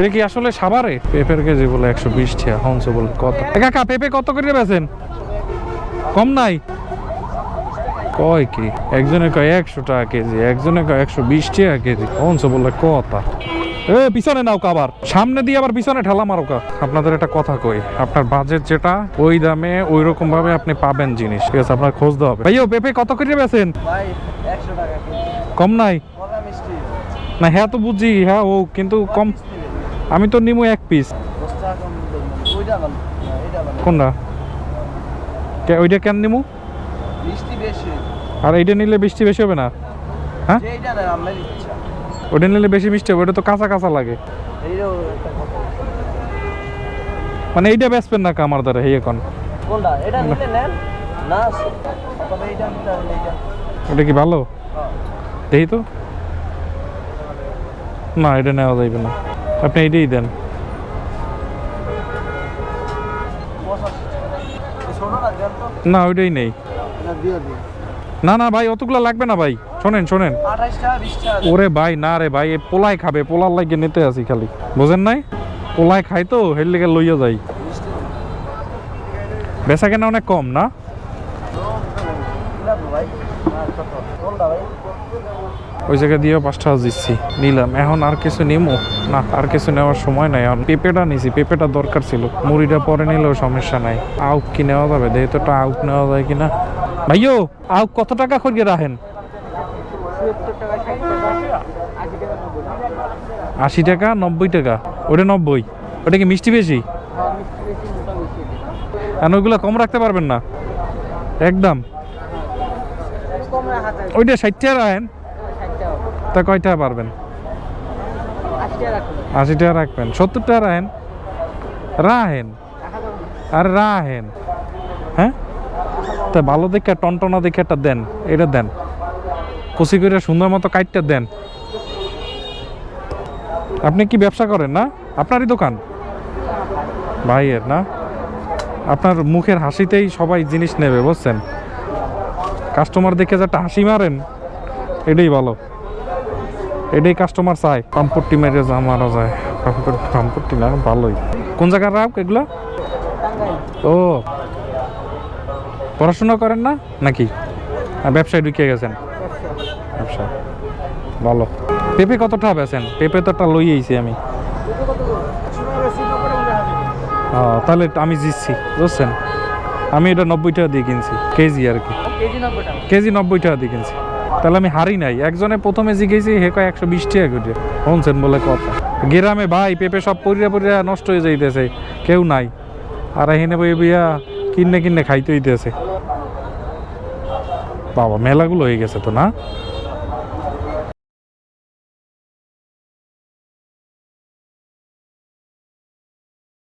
এটা কি আসলে সাবারে পেঁপের কেজি বলে একশো বিশ টাকা হংস বলে কত? কাকা পেঁপে কত করে বেছেন কম নাই? কয় কি? একজনে কয় একশো টাকা কেজি একজনে কয় একশো বিশ টাকা কেজি হংস বলে কথা এ পিছনে নাও কাবার। সামনে দিয়ে আবার পিছনে ঠেলা মারো কা। আপনাদের একটা কথা কই আপনার বাজেট যেটা ওই দামে ওই রকম ভাবে আপনি পাবেন জিনিস। ঠিক আছে আপনার খোঁজ দেওয়া হবে। ভাইও পেঁপে কত করে বেছেন কম নাই? না হ্যাঁ তো বুঝি হ্যাঁ ও কিন্তু কম আমি তো নিমু এক পিস কোনটা? ওইটা কেন নিমু? আর এইটা নিলে বৃষ্টি বেশি হবে না? হ্যাঁ? ওইটা নিলে বেশি মিষ্টি হবে ওটা তো কাঁচা কাঁচা লাগে। মানে এইটা বেচবেন না আমার দ্বারা, এই এখন? ওটা কি ভালো। দেখি তো। না, এটা নেওয়া যাইবে না। আপনি এইটাই দেন। না, ওইটাই নেই। না না, ভাই, অতগুলো লাগবে না, ভাই। শোনেন শোনেন। ওরে ভাই, না রে ভাই পোলাই খাবে, পোলার লাগে নিতে আসি খালি। বোঝেন নাই? পোলাই খাই তো, হের লেগে লইয়া যাই। বেচা কেনা অনেক কম, না লাগবে ভাই আর কত কোনটা ভাই ওই জায়গায় দিয়েও পাঁচটা দিচ্ছি, নিলাম। এখন আর কিছু নিমো? না, আর কিছু নেওয়ার সময় নাই। এখন পেঁপেটা নিছি, পেঁপেটা দরকার ছিল। মুড়িটা পরে নিলেও সমস্যা নাই। আউক কি নেওয়া যাবে? দেখি তো একটা আউক নেওয়া যায় কিনা। ভাইও আউক কত টাকা করিয়ে রাখেন? টাকা টাকা আশি টাকা, নব্বই টাকা। টাকা টাকা ওটা নব্বই। ওটা কি মিষ্টি বেশি? আর ওইগুলো কম রাখতে পারবেন না? একদম। ওইটা ষাট টাকা রাখেন তা কয় টাকা পারবেন আশি টাকা রাখবেন। সত্তর টাকা রাখেন। রাহেন আর রাহেন হ্যাঁ? তা ভালো দেখে টনটনা দেখে একটা দেন। এটা দেন। কুচি করে সুন্দর মতো কাইটটা দেন। আপনি কি ব্যবসা করেন না? আপনারই দোকান? ভাইয়ের না? আপনার মুখের হাসিতেই সবাই জিনিস নেবে বুঝছেন? কাস্টমার দেখে যে একটা হাসি মারেন এটাই ভালো। এটাই কাস্টমার চায়। পাম্পট্টি মেরে যা মারা যায়। পাম্পট্টি না ভালোই। কোন জায়গার রাখ এগুলো? ও। পড়াশোনা করেন না? নাকি? ব্যবসায় ঢুকে গেছেন? ব্যবসা ভালো। পেঁপে কতটা বেছেন পেঁপে তো একটা লই আইছি আমি। তাহলে আমি জিতছি বুঝছেন? আমি এটা নব্বই টাকা দিয়ে কিনছি কেজি আর কি। কেজি নব্বই টাকা। দিয়ে কিনছি। তাহলে আমি হারি নাই। একজনে প্রথমে জিগেছি হে কয় একশো বিশ টাকা করে। শুনছেন বলে কথা। গ্রামে ভাই পেঁপে সব পরিয়া পরিয়া নষ্ট হয়ে যাইতেছে। কেউ নাই। আর এখানে বই বইয়া কিনে কিনে খাইতে হইতেছে। বাবা মেলাগুলো হয়ে গেছে তো না?